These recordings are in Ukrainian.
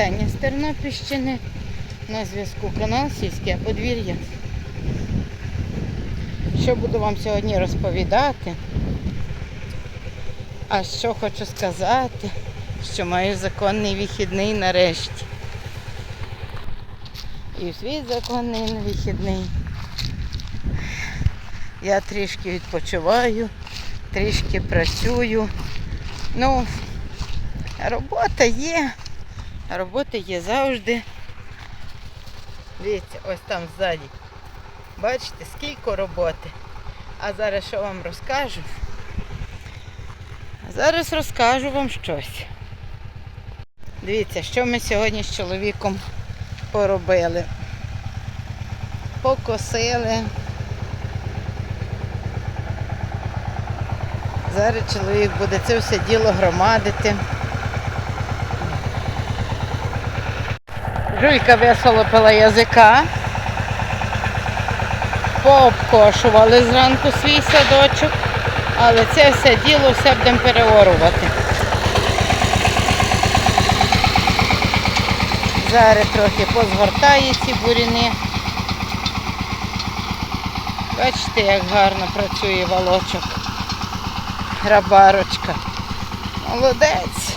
Таня з Тернопільщини. На зв'язку канал Сільське подвір'я. Що буду вам сьогодні розповідати? А що хочу сказати, що маю законний вихідний нарешті. І свій законний вихідний. Я трішки відпочиваю, трішки працюю. Ну, робота є. Робота є завжди. Дивіться, ось там ззаді. Бачите, скільки роботи. А зараз що вам розкажу? Зараз розкажу вам щось. Дивіться, що ми сьогодні з чоловіком поробили. Покосили. Зараз чоловік буде це все діло громадити. Жуйка висолопила язика. Пообкошували зранку свій садочок, але це все діло все будемо переорувати. Зараз трохи позгортає ці буріни. Бачите, як гарно працює волочок. Грабарочка. Молодець.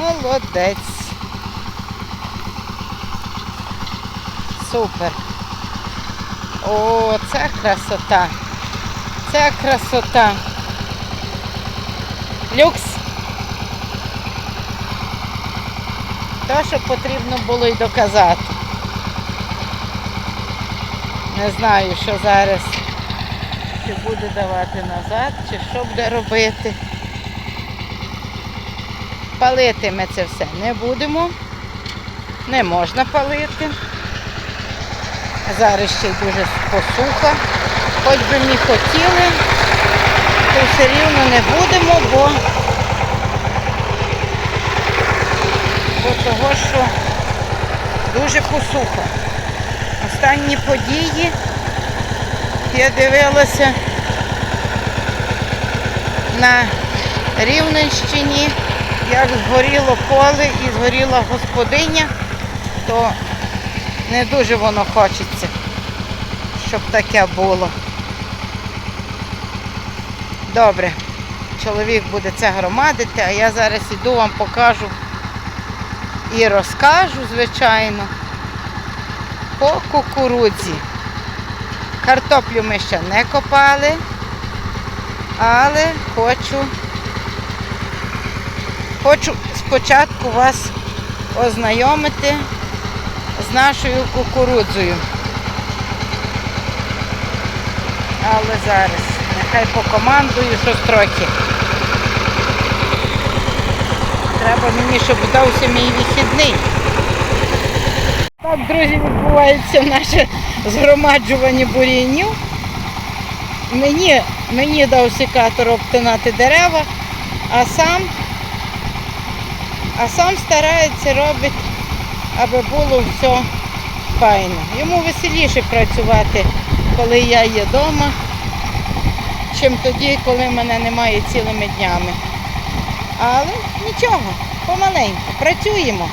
Молодець. Супер. О, це красота. Це красота. Люкс. Те, що потрібно було й доказати. Не знаю, що зараз чи буде давати назад, чи що буде робити. Палити ми це все не будемо. Не можна палити. Зараз ще й дуже посуха. Хоч би ми хотіли, то все рівно не будемо, бо, бо того, що дуже посуха. Останні події я дивилася на Рівненщині, як згоріло поле і згоріла господиня, то не дуже воно хочеться, щоб таке було. Добре, чоловік буде це громадити, а я зараз іду вам покажу і розкажу, звичайно, по кукурудзі. Картоплю ми ще не копали, але хочу, хочу спочатку вас ознайомити нашою кукурудзою. Але зараз нехай покомандую щось трохи. Треба мені, щоб вдався мій вихідний. Так, друзі, відбувається наше згромаджування бур'янів. Мені, мені дав секатор обтинати дерева, а сам, а сам старається робити аби було все файно. Йому веселіше працювати, коли я є вдома, чим тоді, коли мене немає цілими днями. Але нічого, помаленьку, працюємо.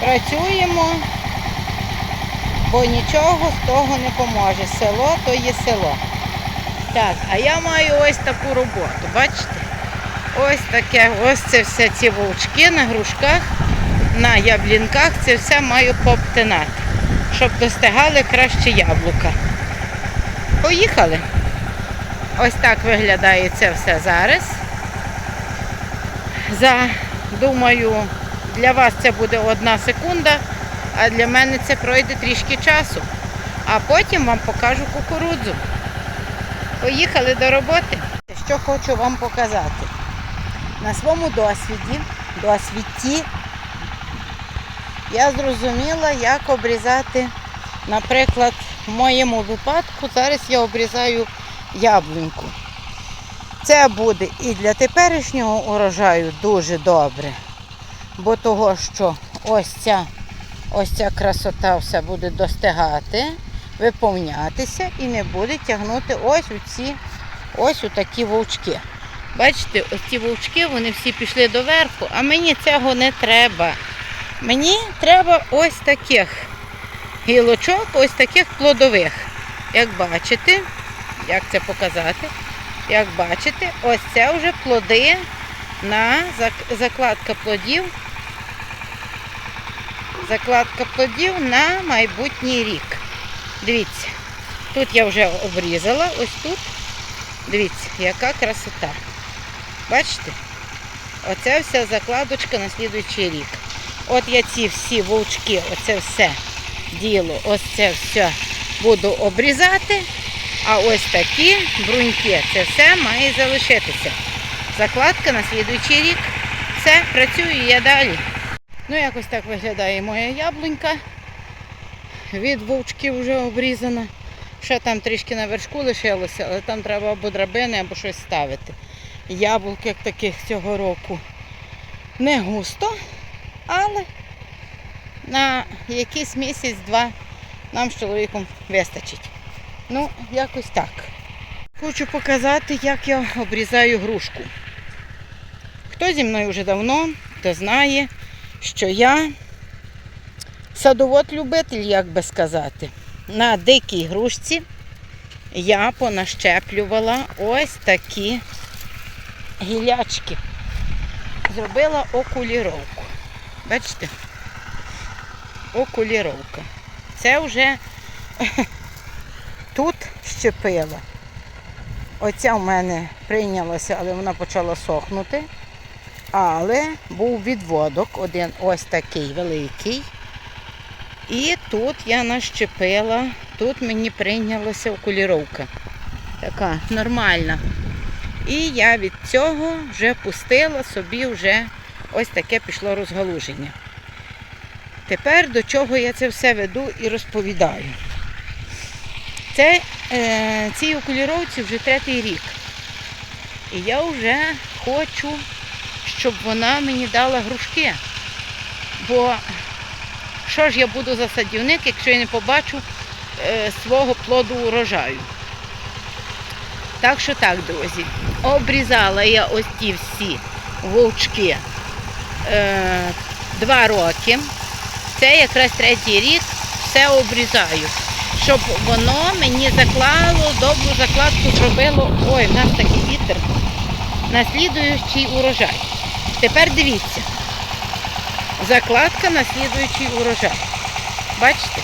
Працюємо, бо нічого з того не поможе. Село то є село. Так, а я маю ось таку роботу, бачите? Ось таке, ось це все ці вовчки на грушках на яблінках це все маю пообтинати, щоб достигали краще яблука. Поїхали. Ось так виглядає це все зараз. За, думаю, для вас це буде одна секунда, а для мене це пройде трішки часу. А потім вам покажу кукурудзу. Поїхали до роботи. Що хочу вам показати. На своєму досвіді, досвіді я зрозуміла, як обрізати, наприклад, в моєму випадку зараз я обрізаю яблуньку. Це буде і для теперішнього урожаю дуже добре, бо того, що ось ця, ось ця красота все буде достигати, виповнятися і не буде тягнути ось у ці ось у такі вовчки. Бачите, ось ці вовчки, вони всі пішли доверху, а мені цього не треба. Мені треба ось таких гілочок, ось таких плодових. Як бачите, як це показати? Як бачите, ось це вже плоди на закладка плодів. Закладка плодів на майбутній рік. Дивіться, тут я вже обрізала, ось тут. Дивіться, яка красота. Бачите? Оце вся закладочка на слідуючий рік. От я ці всі вовчки, оце все діло, ось це все буду обрізати. А ось такі бруньки, це все має залишитися. Закладка на слідуючий рік. Все, працюю я далі. Ну, якось так виглядає моя яблунька. Від вовчків вже обрізана. Ще там трішки на вершку лишилося, але там треба або драбини, або щось ставити. Яблук як таких цього року не густо, але на якийсь місяць-два нам з чоловіком вистачить. Ну, якось так. Хочу показати, як я обрізаю грушку. Хто зі мною вже давно, то знає, що я садовод-любитель, як би сказати. На дикій грушці я понащеплювала ось такі гілячки. Зробила окуліровку. Бачите? Окуліровка. Це вже тут щепила. Оця в мене прийнялася, але вона почала сохнути. Але був відводок, один ось такий великий. І тут я нащепила, тут мені прийнялася окуліровка. Така нормальна. І я від цього вже пустила собі вже ось таке пішло розгалуження. Тепер до чого я це все веду і розповідаю. Це е, цій окуліровці вже третій рік. І я вже хочу, щоб вона мені дала грушки. Бо що ж я буду за садівник, якщо я не побачу е, свого плоду урожаю. Так що так, друзі, обрізала я ось ті всі вовчки два роки. Це якраз третій рік все обрізаю, щоб воно мені заклало, добру закладку зробило. Ой, в нас такий вітер. Наслідуючий урожай. Тепер дивіться. Закладка на слідуючий урожай. Бачите?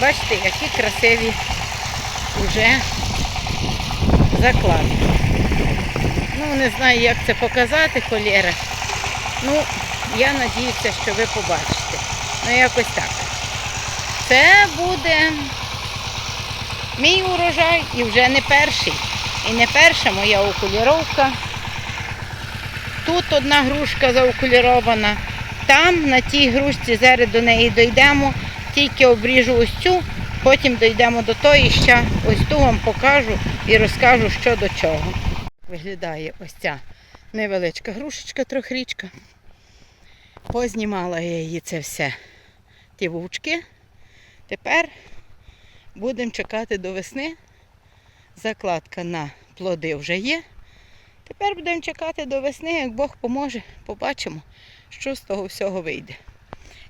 Бачите, які красиві вже закладки. Ну, не знаю, як це показати, холєра. Ну, я надіюся, що ви побачите. Ну, якось так. Це буде мій урожай і вже не перший. І не перша моя окуліровка. Тут одна грушка заокулірована. Там, на тій грушці, зараз до неї дійдемо, тільки обріжу ось цю, потім дійдемо до тої, ще ось ту вам покажу і розкажу, що до чого. Виглядає ось ця невеличка грушечка, трьохрічка. Познімала я її це все, ті вовчки. Тепер будемо чекати до весни. Закладка на плоди вже є. Тепер будемо чекати до весни, як Бог поможе, побачимо, що з того всього вийде.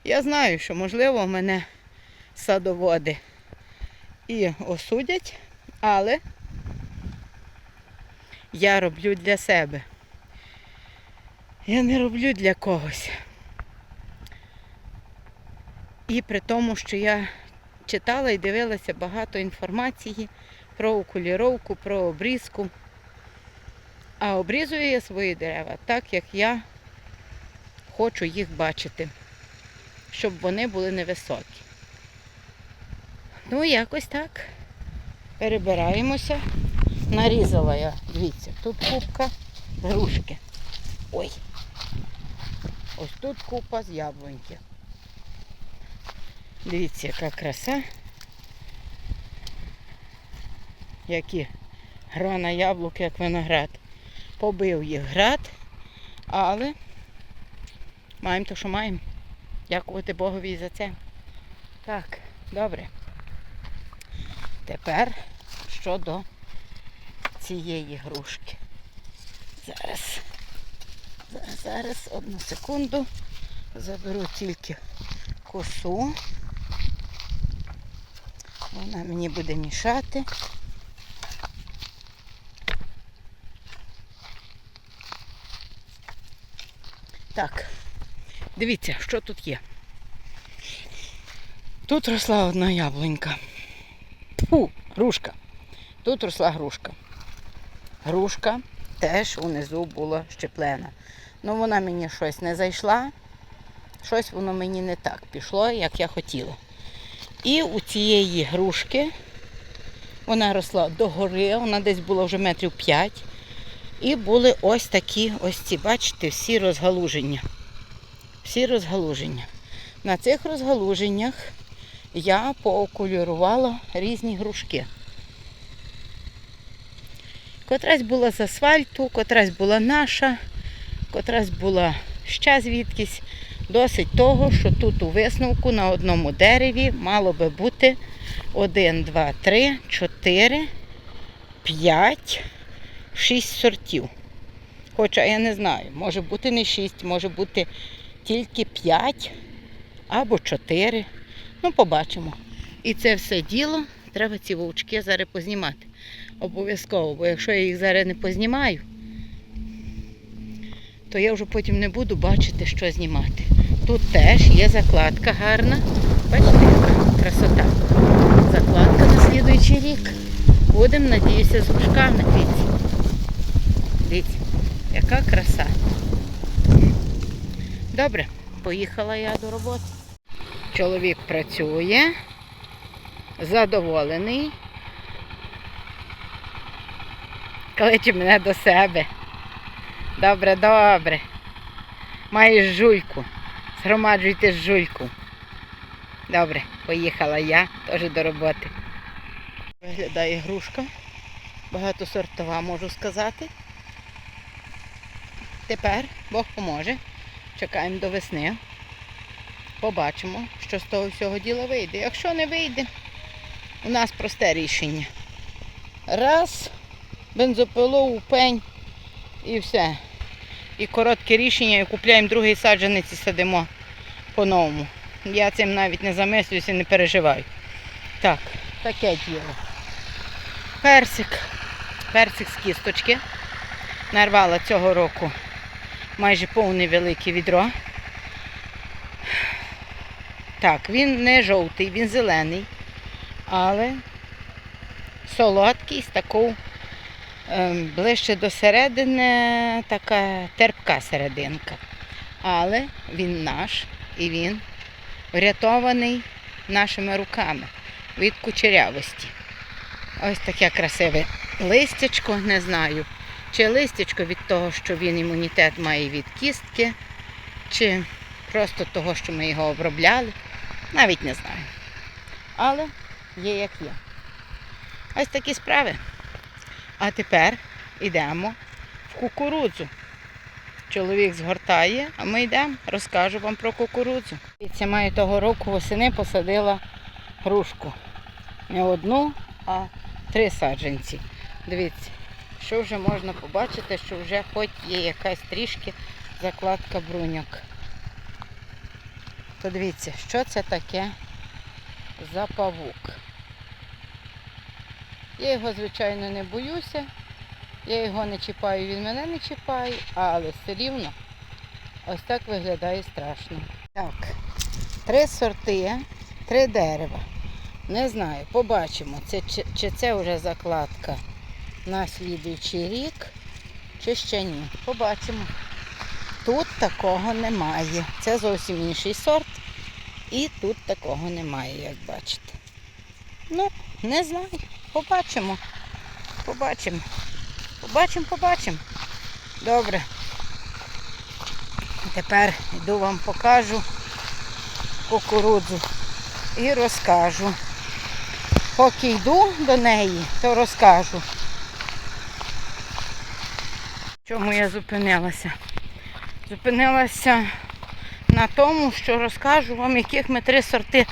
Я знаю, що, можливо, мене садоводи і осудять, але я роблю для себе. Я не роблю для когось. І при тому, що я читала і дивилася багато інформації про окуліровку, про обрізку. А обрізую я свої дерева так, як я хочу їх бачити, щоб вони були невисокі. Ну, якось так. Перебираємося. Нарізала я, дивіться, тут купка грушки. Ой. Ось тут купа з яблуньки. Дивіться, яка краса. Які грана яблук, як виноград. Побив їх град, але маємо то, що маємо. Дякувати Богові за це. Так, добре. Тепер щодо цієї грушки. Зараз. Зараз, одну секунду. Заберу тільки косу. Вона мені буде мішати. Так, дивіться, що тут є. Тут росла одна яблунька. Фу, грушка. Тут росла грушка. Грушка теж унизу була щеплена. Ну, вона мені щось не зайшла. Щось воно мені не так пішло, як я хотіла. І у цієї грушки вона росла догори, вона десь була вже метрів 5. І були ось такі, ось ці, бачите, всі розгалуження. Всі розгалуження. На цих розгалуженнях я поокулірувала різні грушки. Котрась була з асфальту, котрась була наша, котрась була ще звідкись. Досить того, що тут у висновку на одному дереві мало би бути 1, 2, 3, 4, 5, 6 сортів. Хоча я не знаю, може бути не 6, може бути тільки 5 або 4. Ну, побачимо. І це все діло треба ці вовчки зараз познімати. Обов'язково, бо якщо я їх зараз не познімаю, то я вже потім не буду бачити, що знімати. Тут теж є закладка гарна. Бачите, яка красота. Закладка на слідуючий рік. Будемо, надіюся, з вушками. Дивіться. Дивіться, яка краса. Добре, поїхала я до роботи. Чоловік працює, задоволений. Кличе мене до себе. Добре, добре. Маєш жуйку. Згромаджуйте жуйку. Добре, поїхала я теж до роботи. Виглядає грушка. Багатосортова, можу сказати. Тепер Бог поможе. Чекаємо до весни. Побачимо, що з того всього діла вийде. Якщо не вийде, у нас просте рішення. Раз, бензопилу у пень і все. І коротке рішення, і купляємо другий саджанець і садимо по-новому. Я цим навіть не замислююся і не переживаю. Так, таке діло. Персик. Персик з кісточки. Нарвала цього року майже повне велике відро. Так, він не жовтий, він зелений, але солодкий з такою ближче до середини, така терпка серединка. Але він наш і він врятований нашими руками від кучерявості. Ось таке красиве листячко, не знаю. Чи листячко від того, що він імунітет має від кістки, чи просто того, що ми його обробляли. Навіть не знаю. Але є як є. Ось такі справи. А тепер йдемо в кукурудзу. Чоловік згортає, а ми йдемо, розкажу вам про кукурудзу. І це маю того року восени посадила грушку. Не одну, а три саджанці. Дивіться, що вже можна побачити, що вже хоч є якась трішки закладка бруньок. То дивіться, що це таке за павук. Я його, звичайно, не боюся. Я його не чіпаю, він мене не чіпає, але все рівно ось так виглядає страшно. Так, три сорти, три дерева. Не знаю, побачимо, це, чи, чи це вже закладка на слідуючий рік, чи ще ні. Побачимо. Тут такого немає. Це зовсім інший сорт. І тут такого немає, як бачите. Ну, не знаю. Побачимо. Побачимо. Побачимо, побачимо. Добре. Тепер йду вам покажу кукурудзу і розкажу. Поки йду до неї, то розкажу. Чому я зупинилася? Зупинилася на тому, що розкажу вам, яких ми три сорти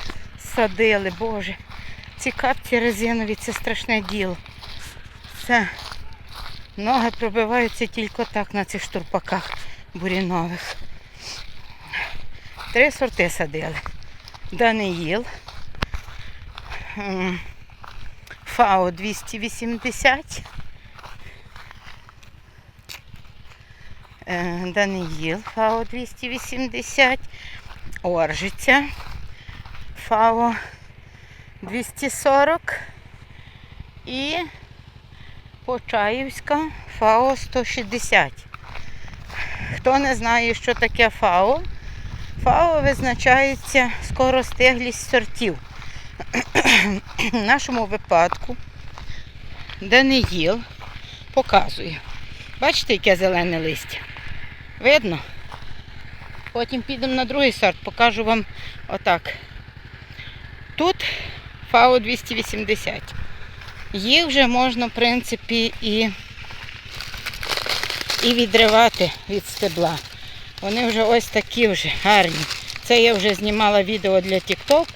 садили. Боже, ці капці резинові це страшне діло. Це ноги пробиваються тільки так на цих штурпаках бурінових. Три сорти садили. Даниїл. Фао 280. е, Даниїл Фао 280. Оржиця. Фао 240 і Почаївська ФАО 160. Хто не знає, що таке ФАО, ФАО визначається скоростиглість сортів. В нашому випадку Даниїл показує. Бачите, яке зелене листя? Видно? Потім підемо на другий сорт, покажу вам отак. Тут ФАО 280. Їх вже можна, в принципі, і, і відривати від стебла. Вони вже ось такі вже гарні. Це я вже знімала відео для TikTok.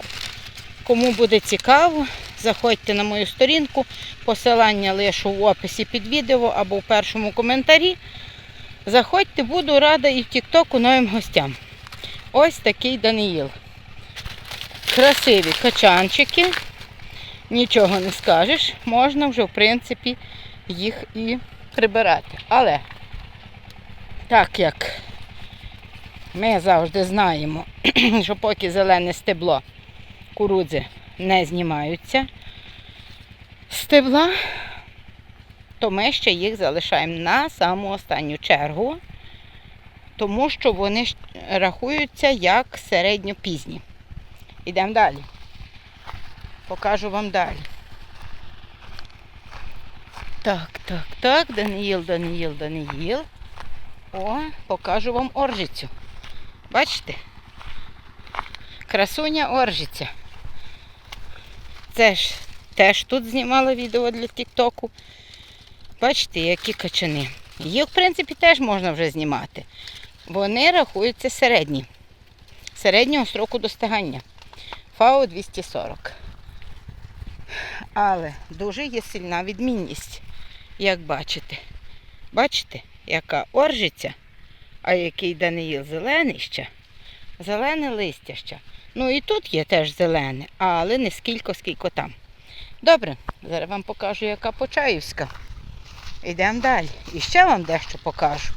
Кому буде цікаво, заходьте на мою сторінку. Посилання лишу в описі під відео або в першому коментарі. Заходьте, буду рада і в TikTok новим гостям. Ось такий Даниїл. Красиві качанчики. Нічого не скажеш, можна вже, в принципі, їх і прибирати. Але, так як ми завжди знаємо, що поки зелене стебло кукурудзи не знімаються стебла, то ми ще їх залишаємо на саму останню чергу, тому що вони рахуються як середньопізні. Йдемо далі. Покажу вам далі. Так, так, так, Даниїл, Даниїл, Даниїл. О, покажу вам оржицю. Бачите? Красуня оржиця. Це ж теж тут знімала відео для Тіктоку. Бачите, які качани. Їх, в принципі, теж можна вже знімати. Вони рахуються середні. Середнього строку достигання. ФАО 240. Але дуже є сильна відмінність, як бачите. Бачите, яка оржиця, а який Даниїл зелений ще. Зелене листя ще. Ну і тут є теж зелене, але не скільки, скільки там. Добре, зараз вам покажу, яка Почаївська. Йдемо далі. І ще вам дещо покажу.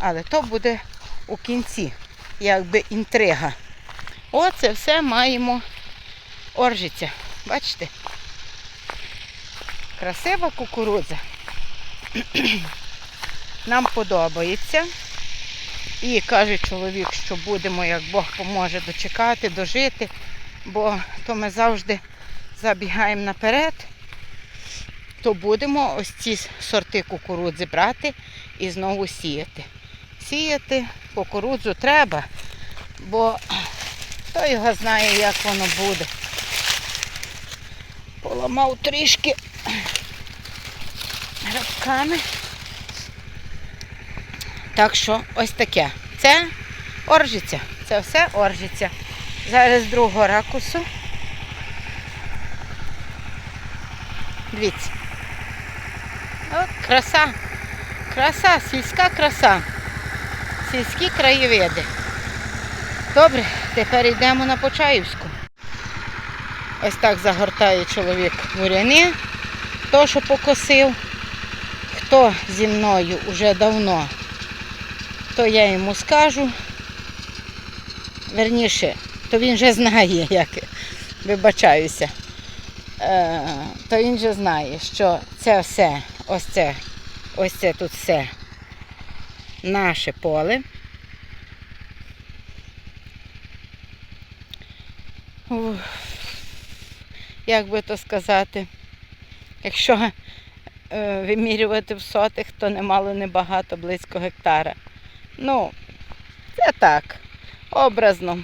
Але то буде у кінці, якби інтрига. Оце все маємо оржиця. Бачите? Красива кукурудза. Нам подобається. І каже чоловік, що будемо, як Бог поможе, дочекати, дожити, бо то ми завжди забігаємо наперед, то будемо ось ці сорти кукурудзи брати і знову сіяти. Сіяти кукурудзу треба, бо хто його знає, як воно буде. Поламав трішки грабками. Так що ось таке. Це оржиця. Це все оржиця. Зараз з другого ракурсу. Дивіться. О, краса. Краса, сільська краса. Сільські краєвиди. Добре, тепер йдемо на Почаївську. Ось так загортає чоловік буряни, то, що покосив. Хто зі мною вже давно, то я йому скажу. Верніше, то він вже знає, як вибачаюся. Е, то він вже знає, що це все, ось це, ось це тут все наше поле. Як би то сказати, якщо е, вимірювати в сотих, то немало небагато, близько гектара. Ну, це так, образно.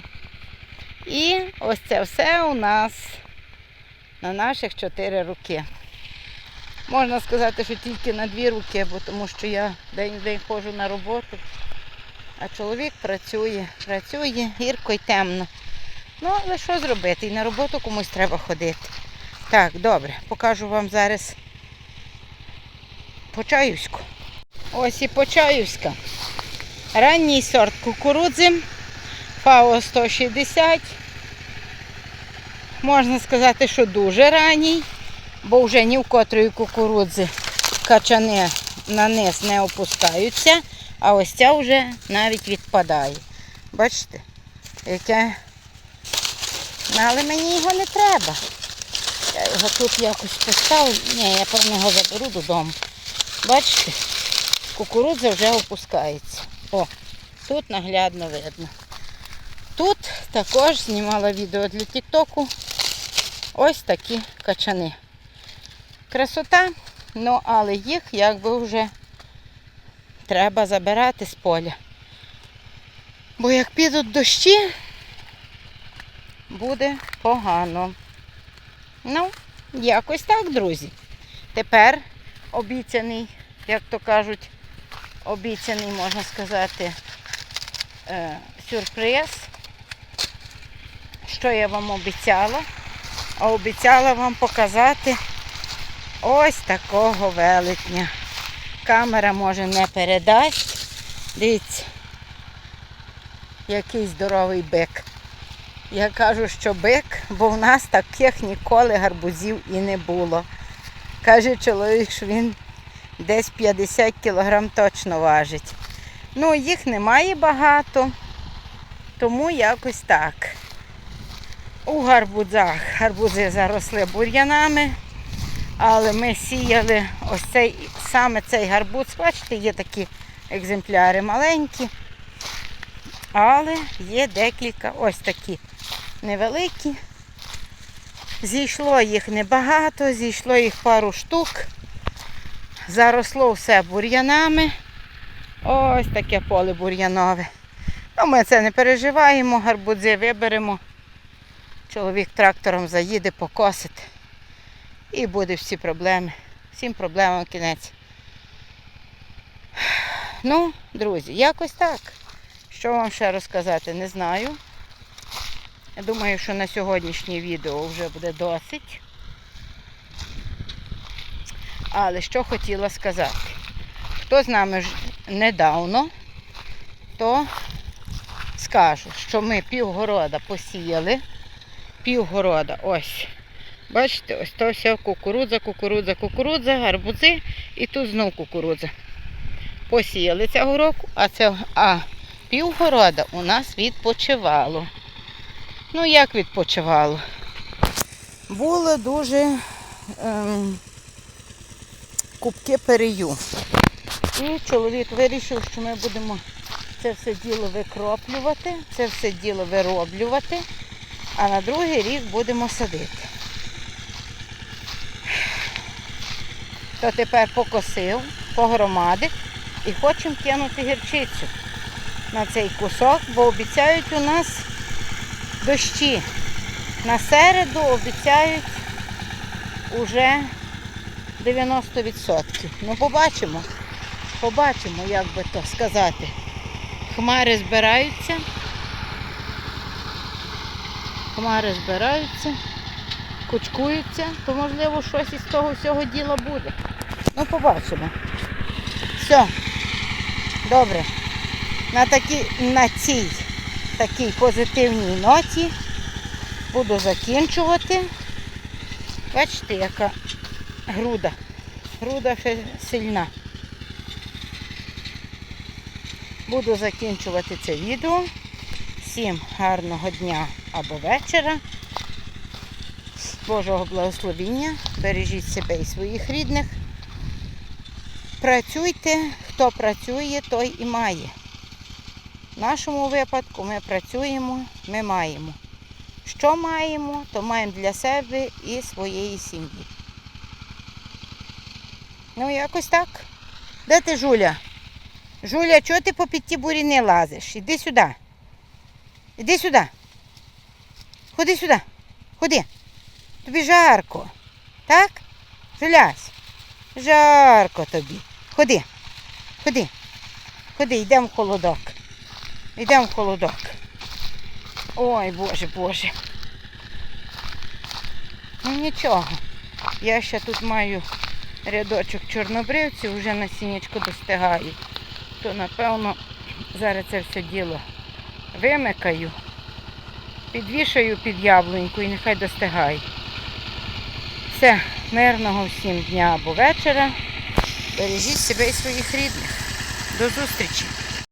І ось це все у нас на наших чотири руки. Можна сказати, що тільки на дві руки, бо тому що я день в день ходжу на роботу, а чоловік працює, працює гірко й темно. Ну, але що зробити? І на роботу комусь треба ходити. Так, добре, покажу вам зараз Почаївську. Ось і Почаївська. Ранній сорт кукурудзи ФАО 160. Можна сказати, що дуже ранній, бо вже ні в котрої кукурудзи качани на низ не опускаються, а ось ця вже навіть відпадає. Бачите, яке. Ну, але мені його не треба. Я його тут якось поставлю. Ні, я певно його заберу додому. Бачите, кукурудза вже опускається. О, тут наглядно видно. Тут також знімала відео для Тіктоку. Ось такі качани. Красота, ну але їх якби вже треба забирати з поля. Бо як підуть дощі, буде погано. Ну, якось так, друзі. Тепер обіцяний, як то кажуть, обіцяний, можна сказати, е, сюрприз. Що я вам обіцяла? А обіцяла вам показати ось такого велетня. Камера може не передасть. Дивіться, який здоровий бик. Я кажу, що бик, бо в нас таких ніколи гарбузів і не було. Каже чоловік, що він десь 50 кілограм точно важить. Ну, їх немає багато, тому якось так. У гарбузах гарбузи заросли бур'янами, але ми сіяли ось цей, саме цей гарбуз. Бачите, є такі екземпляри маленькі, але є декілька ось такі невеликі. Зійшло їх небагато, зійшло їх пару штук. Заросло все бур'янами. Ось таке поле бур'янове. Ну, ми це не переживаємо, гарбузи виберемо. Чоловік трактором заїде покосити. І буде всі проблеми. Всім проблемам кінець. Ну, друзі, якось так. Що вам ще розказати, не знаю. Я думаю, що на сьогоднішнє відео вже буде досить. Але що хотіла сказати. Хто з нами недавно, то скажу, що ми півгорода посіяли. Півгорода, ось. Бачите, ось то все кукурудза, кукурудза, кукурудза, гарбузи і тут знов кукурудза. Посіяли цього року, а це а півгорода у нас відпочивало. Ну, як відпочивало? Було дуже ем, кубки перею. І чоловік вирішив, що ми будемо це все діло викроплювати, це все діло вироблювати, а на другий рік будемо садити. То тепер покосив, погромадив і хочемо кинути гірчицю на цей кусок, бо обіцяють у нас дощі. На середу обіцяють уже 90%. Ну побачимо. Побачимо, як би то сказати. Хмари збираються. Хмари збираються, кучкуються, то можливо щось із того всього діла буде. Ну, побачимо. Все. Добре. На, такі, на цій такій позитивній ноті буду закінчувати. Бачите, яка груда. Груда ще сильна. Буду закінчувати це відео. Всім гарного дня або вечора. Божого благословіння. Бережіть себе і своїх рідних. Працюйте, хто працює, той і має. Нашому випадку ми працюємо, ми маємо. Що маємо, то маємо для себе і своєї сім'ї. Ну, якось так. Де ти, Жуля? Жуля, чого ти по під ті буріни лазиш? Іди сюди. Іди сюди. Ходи сюди. Ходи. Тобі жарко. Так? Жулясь. Жарко тобі. Ходи. Ходи. Ходи, йдемо в холодок. Йдемо в холодок. Ой, боже, боже. Ну нічого. Я ще тут маю рядочок чорнобривців, вже насіннячко достигаю. То напевно зараз це все діло вимикаю, підвішаю під яблуньку і нехай достигає. Все, мирного всім дня або вечора. Бережіть себе і своїх рідних. До зустрічі!